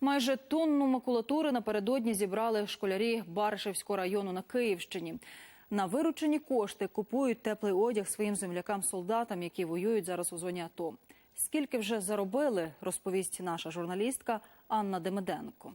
Майже тонну макулатури напередодні зібрали школярі Баришевського району на Київщині. На виручені кошти купують теплий одяг своїм землякам-солдатам, які воюють зараз у зоні АТО. Скільки вже заробили, розповість наша журналістка Анна Демиденко.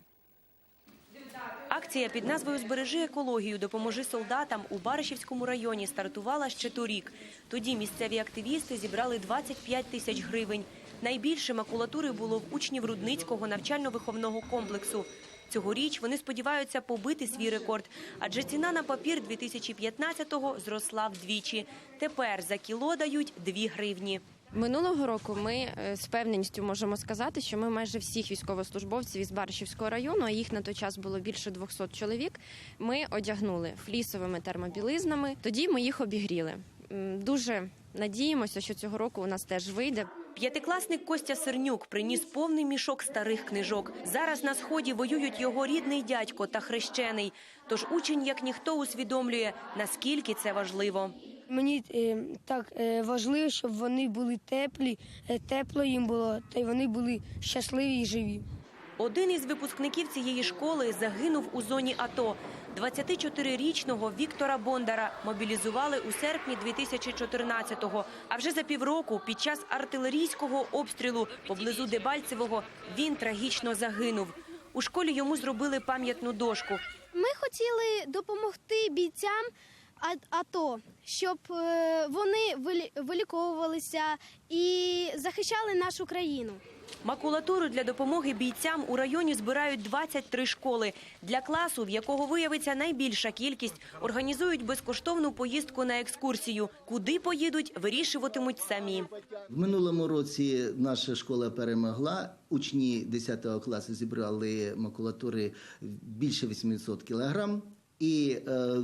Акція під назвою Збережи екологію, допоможи солдатам у Баришівському районі стартувала ще торік. Тоді місцеві активісти зібрали 25 тисяч гривень. Найбільше макулатури було в учнів Рудницького навчально-виховного комплексу. Цьогоріч вони сподіваються побити свій рекорд, адже ціна на папір 2015-го зросла вдвічі. Тепер за кіло дають 2 гривні. Минулого року ми е, з певністю можемо сказати, що ми майже всіх військовослужбовців із Баришівського району, а їх на той час було більше 200 чоловік. Ми одягнули флісовими термобілизнами. Тоді ми їх обігріли. Дуже надіємося, що цього року у нас теж вийде. П'ятикласник Костя Сернюк приніс повний мішок старих книжок. Зараз на сході воюють його рідний дядько та хрещений. Тож учень, як ніхто, усвідомлює, наскільки це важливо. Мені е, так е, важливо, щоб вони були теплі, е, тепло їм було, та й вони були щасливі і живі. Один із випускників цієї школи загинув у зоні АТО. 24-річного Віктора Бондара мобілізували у серпні 2014-го. А вже за півроку під час артилерійського обстрілу поблизу Дебальцевого він трагічно загинув. У школі йому зробили пам'ятну дошку. Ми хотіли допомогти бійцям АТО, щоб е, вони вилі- виліковувалися і захищали нашу країну. Макулатуру для допомоги бійцям у районі збирають 23 школи. Для класу, в якого виявиться найбільша кількість, організують безкоштовну поїздку на екскурсію. Куди поїдуть, вирішуватимуть самі. В минулому році наша школа перемогла. Учні 10 класу зібрали макулатури більше 800 кілограм. І е,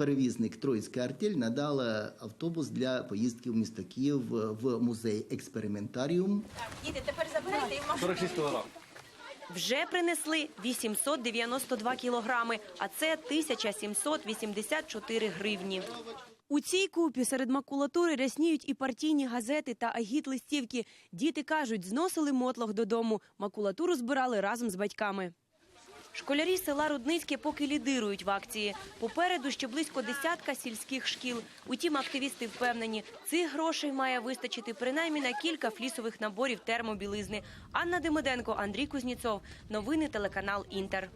перевізник Троїцька артель надала автобус для поїздки в місто Київ в музей експериментаріум. Діти тепер забирайте. Вже принесли 892 кілограми, а це 1784 гривні. У цій купі серед макулатури рясніють і партійні газети та агіт-листівки. Діти кажуть, зносили мотлох додому. Макулатуру збирали разом з батьками. Школярі села Рудницьке поки лідирують в акції. Попереду ще близько десятка сільських шкіл. Утім, активісти впевнені, цих грошей має вистачити принаймні на кілька флісових наборів термобілизни. Анна Демиденко, Андрій Кузніцов. Новини телеканал Інтер.